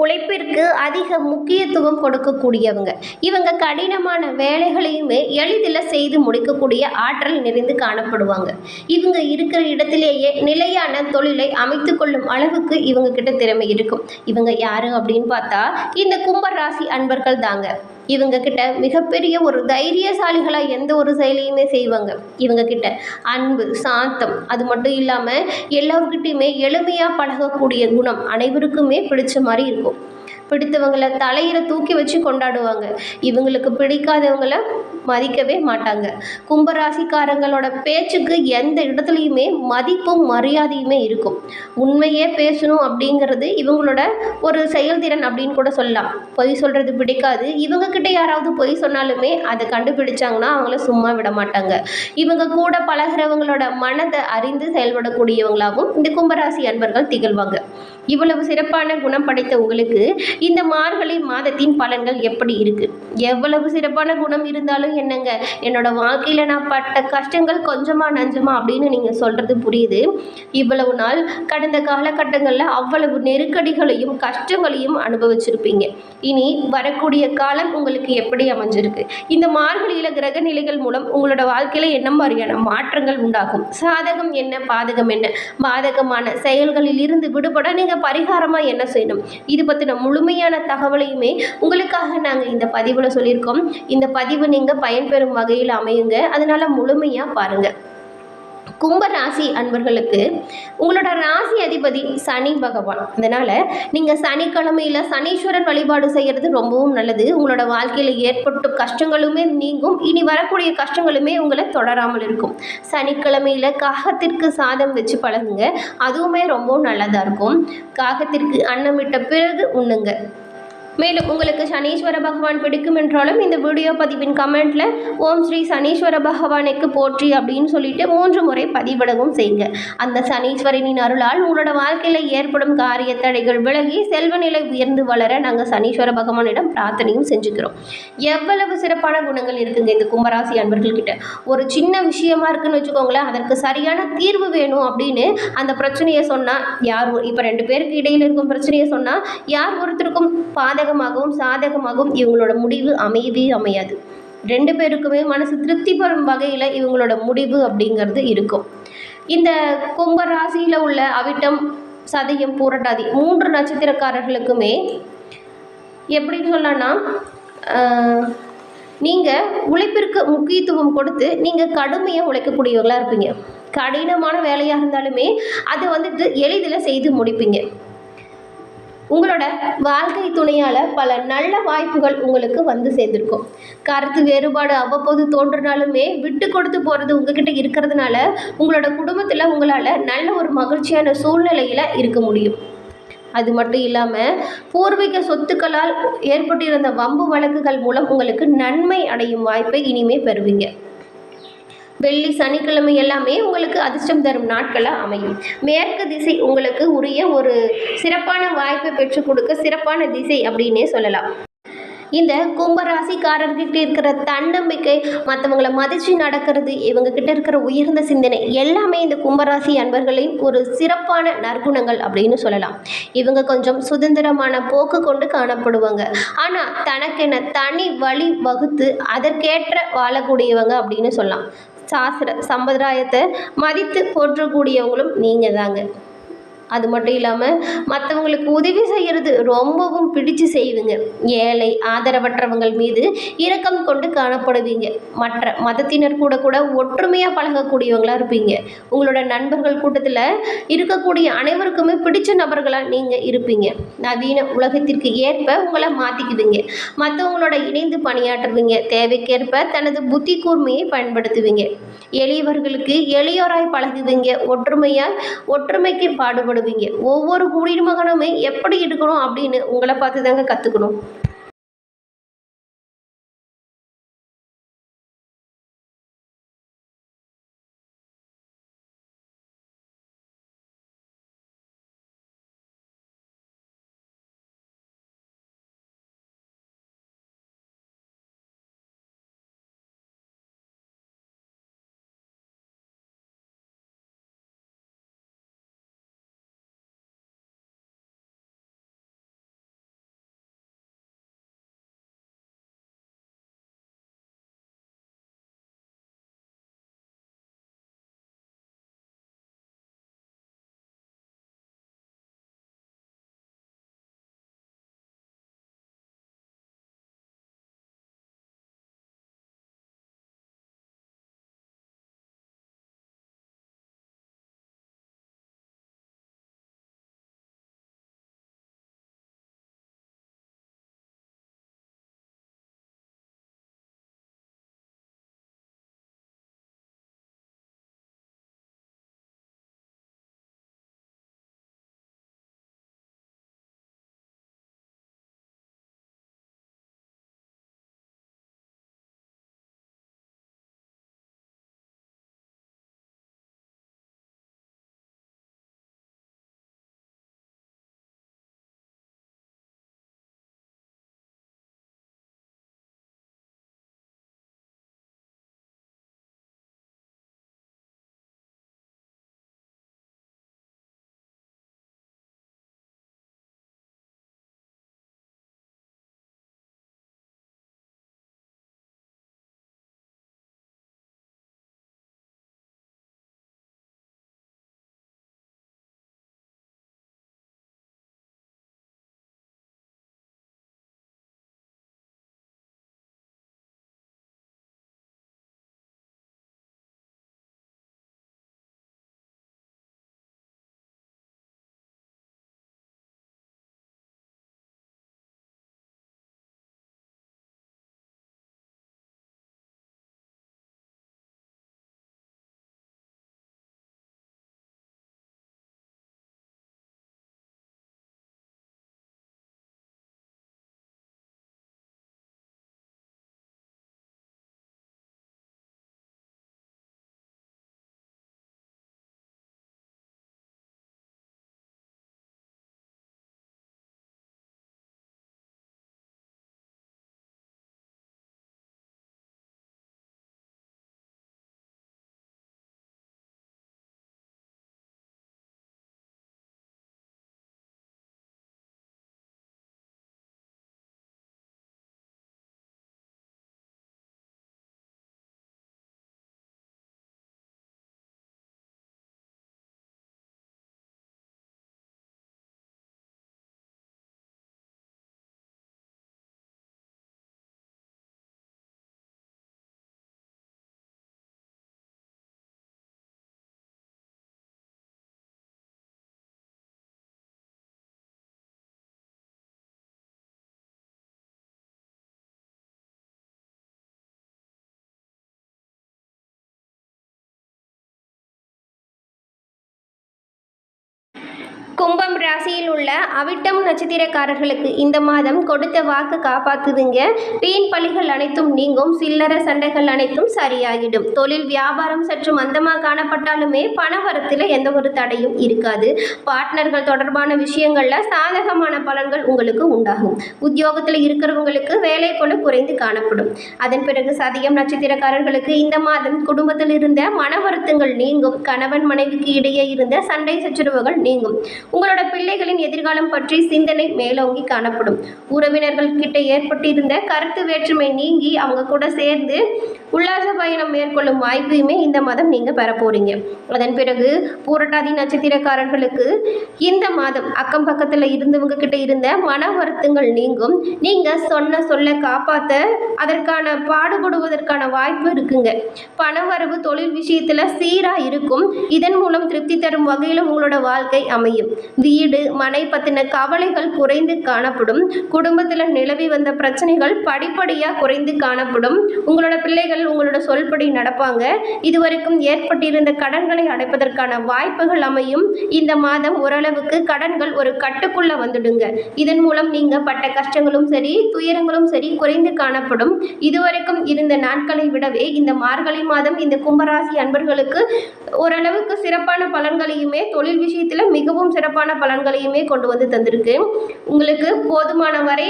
உழைப்பிற்கு அதிக முக்கியத்துவம் கொடுக்கக்கூடியவங்க. இவங்க கடினமான வேலைகளையுமே எளிதில் செய்து முடிக்கக்கூடிய ஆற்றல் நிறைந்து காணப்படுவாங்க. இவங்க இருக்கிற இடத்திலேயே நிலையான தொழிலை அமைத்து கொள்ளும் அளவுக்கு இவங்க கிட்ட திறமை இருக்கும். இவங்க யாரு அப்படின்னு பார்த்தா இந்த கும்பராசி அன்பர்கள் தாங்க. இவங்க கிட்ட மிகப்பெரிய ஒரு தைரியசாலிகளாக எந்த ஒரு செயலையுமே செய்வாங்க. இவங்க கிட்ட அன்பு சாந்தம் அது மட்டும் இல்லாமல் எல்லாருக்கிட்டையுமே எளிமையாக பழகக்கூடிய குணம் அனைவருக்குமே பிடிச்ச மாதிரி இருக்கும். பிடித்தவங்களை தலையில் தூக்கி வச்சு கொண்டாடுவாங்க. இவங்களுக்கு பிடிக்காதவங்கள மதிக்கவே மாட்டாங்க. கும்பராசிக்காரங்களோட பேச்சுக்கு எந்த இடத்துலையுமே மதிப்பும் மரியாதையுமே இருக்கும். உண்மையே பேசணும் அப்படிங்கிறது இவங்களோட ஒரு செயல்திறன் அப்படின்னு கூட சொல்லலாம். பொய் சொல்கிறது பிடிக்காது. இவங்கக்கிட்ட யாராவது பொய் சொன்னாலுமே அதை கண்டுபிடிச்சாங்கன்னா அவங்கள சும்மா விட மாட்டாங்க. இவங்க கூட பழகிறவங்களோட மனதை அறிந்து செயல்படக்கூடியவங்களாகவும் இந்த கும்பராசி அன்பர்கள் திகழ்வாங்க. இவ்வளவு சிறப்பான குணம் படைத்த உங்களுக்கு இந்த மார்கழி மாதத்தின் பலன்கள் எப்படி இருக்கு? எவ்வளவு சிறப்பான குணம் இருந்தாலும் என்னங்க? என்னோட வாழ்க்கையில நான் பட்ட கஷ்டங்கள் கொஞ்சமா நஞ்சமா அப்படின்னு நீங்க சொல்றது புரியுது. இவ்வளவு நாள் கடந்த காலகட்டங்களில் அவ்வளவு நெருக்கடிகளையும் கஷ்டங்களையும் அனுபவிச்சிருப்பீங்க. இனி வரக்கூடிய காலம் உங்களுக்கு எப்படி அமைஞ்சிருக்கு? இந்த மார்கழியில கிரக நிலைகள் மூலம் உங்களோட வாழ்க்கையில என்ன மாதிரியான மாற்றங்கள் உண்டாகும்? சாதகம் என்ன? பாதகம் என்ன? பாதகமான செயல்களில் இருந்து விடுபட நீங்க பரிகாரமா என்ன செய்யணும்? இது பத்தின முழுமையான தகவலையுமே உங்களுக்காக நாங்க இந்த பதிவுல சொல்லியிருக்கோம். இந்த பதிவு நீங்க பயன்பெறும் வகையில் அமையுங்க. அதனால முழுமையா பாருங்க. கும்ப ராசி அன்பர்களுக்கு உங்களோட ராசி அதிபதி சனி பகவான். அதனால் நீங்கள் சனிக்கிழமையில் சனீஸ்வரன் வழிபாடு செய்கிறது ரொம்பவும் நல்லது. உங்களோட வாழ்க்கையில் ஏற்பட்ட கஷ்டங்களுமே நீங்கும். இனி வரக்கூடிய கஷ்டங்களுமே உங்களை தொடராமல் இருக்கும். சனிக்கிழமையில் காகத்திற்கு சாதம் வச்சு பழகுங்க. அதுவுமே ரொம்பவும் நல்லதாக இருக்கும். காகத்திற்கு அன்னமிட்ட பிறகு உண்ணுங்க. மேலும் உங்களுக்கு சனீஸ்வர பகவான் பிடிக்கும் என்றாலும் இந்த வீடியோ பதிவின் கமெண்ட்ல ஓம் ஸ்ரீ சனீஸ்வர பகவானுக்கு போற்றி அப்படின்னு சொல்லிட்டு மூன்று முறை பதிவிடவும் செய்யுங்க. அந்த சனீஸ்வரனின் அருளால் உங்களோட வாழ்க்கையில் ஏற்படும் காரிய தடைகள் விலகி செல்வ நிலை உயர்ந்து வளர நாங்கள் சனீஸ்வர பகவானிடம் பிரார்த்தனையும் செஞ்சுக்கிறோம். எவ்வளவு சிறப்பான குணங்கள் இருக்குங்க இந்த கும்பராசி அன்பர்கள்கிட்ட. ஒரு சின்ன விஷயமா இருக்குன்னு வச்சுக்கோங்களேன் அதற்கு சரியான தீர்வு வேணும் அப்படின்னு அந்த பிரச்சனையை சொன்னால் யார் இப்போ ரெண்டு பேருக்கு இடையில் இருக்கும் பிரச்சனையை சொன்னால் யார் ஒருத்தருக்கும் பாதை சாதகமாகவும் இவங்களோட முடிவு அமையவே அமையாது. ரெண்டு பேருக்குமே மனசு திருப்தி பெறும் வகையில் இவங்களோட முடிவு அப்படிங்கிறது இருக்கும். இந்த கும்ப ராசியில் உள்ள அவிட்டம் சதயம் பூரட்டாதி மூன்று நட்சத்திரக்காரர்களுக்குமே எப்படின்னு சொல்லலாம்னா நீங்கள் உழைப்பிற்கு முக்கியத்துவம் கொடுத்து நீங்கள் கடுமையாக உழைக்கக்கூடியவர்களாக இருப்பீங்க. கடினமான வேலையாக இருந்தாலுமே அதை வந்துட்டு எளிதில் செய்து முடிப்பீங்க. உங்களோட வாழ்க்கை துணையால் பல நல்ல வாய்ப்புகள் உங்களுக்கு வந்து சேர்ந்துருக்கும். கருத்து வேறுபாடு அவ்வப்போது தோன்றினாலுமே விட்டு கொடுத்து போகிறது உங்ககிட்ட இருக்கிறதுனால உங்களோட குடும்பத்தில் உங்களால் நல்ல ஒரு மகிழ்ச்சியான சூழ்நிலையில் இருக்க முடியும். அது மட்டும் இல்லாமல் பூர்வீக சொத்துக்களால் ஏற்பட்டிருந்த வம்பு வழக்குகள் மூலம் உங்களுக்கு நன்மை அடையும் வாய்ப்பை இனிமே பெறுவீங்க. வெள்ளி சனிக்கிழமை எல்லாமே உங்களுக்கு அதிர்ஷ்டம் தரும் நாட்களாக அமையும். மேற்கு திசை உங்களுக்கு உரிய ஒரு சிறப்பான வாய்ப்பை பெற்றுக் கொடுக்க சிறப்பான திசை அப்படின்னே சொல்லலாம். இந்த கும்பராசிக்காரர்கிட்ட இருக்கிற தன்னம்பிக்கை மற்றவங்களை மதித்து நடக்கிறது இவங்க கிட்ட இருக்கிற உயர்ந்த சிந்தனை எல்லாமே இந்த கும்பராசி அன்பர்களின் ஒரு சிறப்பான நற்குணங்கள் அப்படின்னு சொல்லலாம். இவங்க கொஞ்சம் சுதந்திரமான போக்கு கொண்டு காணப்படுவாங்க. ஆனால் தனக்கென தனி வழி வகுத்து அதற்கேற்ற வாழக்கூடியவங்க அப்படின்னு சொல்லலாம். சாஸ்திர சம்பிரதாயத்தை மதித்து போற்றக்கூடியவங்களும் நீங்கள் தாங்க அது மட்டும் இல்லாமல் மற்றவங்களுக்கு உதவி செய்கிறது ரொம்பவும் பிடிச்சு செய்வீங்க. ஏழை ஆதரவற்றவங்கள் மீது இரக்கம் கொண்டு காணப்படுவீங்க. மற்ற மதத்தினர் கூட கூட ஒற்றுமையாக பழகக்கூடியவங்களாக இருப்பீங்க. உங்களோட நண்பர்கள் கூட்டத்தில் இருக்கக்கூடிய அனைவருக்குமே பிடிச்ச நபர்களாக நீங்கள் இருப்பீங்க. நவீன உலகத்திற்கு ஏற்ப உங்களை மாற்றிக்குவீங்க மற்றவங்களோட இணைந்து பணியாற்றுவீங்க. தேவைக்கேற்ப தனது புத்தி கூர்மையை பயன்படுத்துவீங்க. எளியவர்களுக்கு எளியோராய் பழகுவீங்க. ஒற்றுமையாய் ஒற்றுமைக்கு பாடுபடுவீங்க. ஒவ்வொரு குடிமகனுமே எப்படி இருக்கணும் அப்படின்னு உங்களை பார்த்து தாங்க கற்றுக்கணும் கும்பம் ராசியில் உள்ள அவிட்டம் நட்சத்திரக்காரர்களுக்கு இந்த மாதம் கொடுத்த வாக்கு காப்பாத்துதுங்க. வீண் பழிகள் அனைத்தும் நீங்கும் சில்லற சண்டைகள் அனைத்தும் சரியாகிடும். தொழில் வியாபாரம் சற்று மந்தமாக காணப்பட்டாலுமே பணவரத்தில் எந்த ஒரு தடையும் இருக்காது. பார்ட்னர்கள் தொடர்பான விஷயங்களில் சாதகமான பலன்கள் உங்களுக்கு உண்டாகும். உத்தியோகத்தில் இருக்கிறவங்களுக்கு வேலை போல குறைந்து காணப்படும். அதன் பிறகு சதியம் நட்சத்திரக்காரர்களுக்கு இந்த மாதம் குடும்பத்தில் இருந்த மன வருத்தங்கள் நீங்கும். கணவன் மனைவிக்கு இடையே இருந்த சண்டை சச்சரவுகள் நீங்கும். உங்களோட பிள்ளைகளின் எதிர்காலம் பற்றி சிந்தனை மேலோங்கி காணப்படும். உறவினர்கள் கிட்ட ஏற்பட்டிருந்த கருத்து வேற்றுமை நீங்கி அவங்க கூட சேர்ந்து உல்லாச பயணம் மேற்கொள்ளும் வாய்ப்பையுமே இந்த மாதம் நீங்கள் பெற போறீங்க. அதன் பிறகு பூரட்டாதி நட்சத்திரக்காரர்களுக்கு இந்த மாதம் அக்கம் பக்கத்தில் இருந்தவங்க கிட்ட இருந்த மன வருத்தங்கள் நீங்கும். நீங்கள் சொன்ன சொல்ல காப்பாற்ற அதற்கான பாடுபடுவதற்கான வாய்ப்பு இருக்குங்க. பணவரவு தொழில் விஷயத்தில் சீராக இருக்கும். இதன் மூலம் திருப்தி தரும் வகையில் உங்களோட வாழ்க்கை அமையும். வீடு மனை பற்றின கவலைகள் குறைந்து காணப்படும். குடும்பத்தில் நிலவி வந்த பிரச்சனைகள் படிப்படியாக குறைந்து காணப்படும். உங்களோட பிள்ளைகள் உங்களோட சொல்படி நடப்பாங்க. இதுவரைக்கும் ஏற்பட்டிருந்த கடன்களை அடைப்பதற்கான வாய்ப்புகள் அமையும். இந்த மாதம் ஓரளவுக்கு கடன்கள் ஒரு கட்டுக்குள்ள வந்துடுங்க. இதன் மூலம் நீங்கள் பட்ட கஷ்டங்களும் சரி துயரங்களும் சரி குறைந்து காணப்படும். இதுவரைக்கும் இருந்த நாட்களை விடவே இந்த மார்கழி மாதம் இந்த கும்பராசி அன்பர்களுக்கு ஓரளவுக்கு சிறப்பான பலன்களையுமே தொழில் விஷயத்தில் மிகவும் சிறப்பான பலன்களையுமே கொண்டு வந்து தந்திருக்கு. உங்களுக்கு போதுமான வரை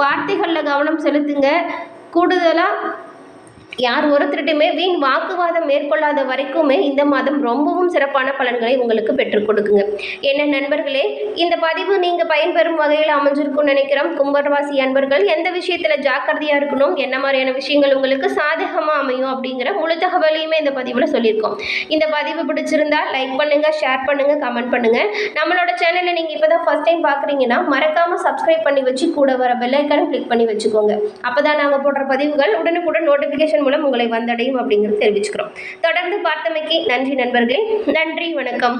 வார்த்தைகளில் கவனம் செலுத்துங்க. கூடுதலாக யார் ஒருத்தருடையுமே வீண் வாக்குவாதம் மேற்கொள்ளாத வரைக்குமே இந்த மாதம் ரொம்பவும் சிறப்பான பலன்களை உங்களுக்கு பெற்றுக் கொடுக்குங்க. என்ன நண்பர்களே இந்த பதிவு நீங்கள் பயன்பெறும் வகையில் அமைஞ்சிருக்கும்னு நினைக்கிறோம். கும்பராசி அன்பர்கள் எந்த விஷயத்தில் ஜாக்கிரதையாக இருக்கணும் என்ன மாதிரியான விஷயங்கள் உங்களுக்கு சாதகமாக அமையும் அப்படிங்கிற முழு தகவலையுமே இந்த பதிவில் சொல்லியிருக்கோம். இந்த பதிவு பிடிச்சிருந்தா லைக் பண்ணுங்கள் ஷேர் பண்ணுங்கள் கமெண்ட் பண்ணுங்கள் நம்மளோட சேனலை நீங்கள் இப்போ தான் ஃபஸ்ட் டைம் பார்க்குறீங்கன்னா மறக்காமல் சப்ஸ்கிரைப் பண்ணி வச்சு கூட வர பெல்லைக்கான கிளிக் பண்ணி வச்சுக்கோங்க. அப்போ தான் நாங்கள் போடுற பதிவுகள் உடனுக்குடன் நோட்டிஃபிகேஷன் மூலம் உங்களை வந்தடையும் அப்படிங்கிறது தெரிவிச்சுக்கிறோம். தொடர்ந்து பார்த்தமைக்கு நன்றி நண்பர்களே. நன்றி வணக்கம்.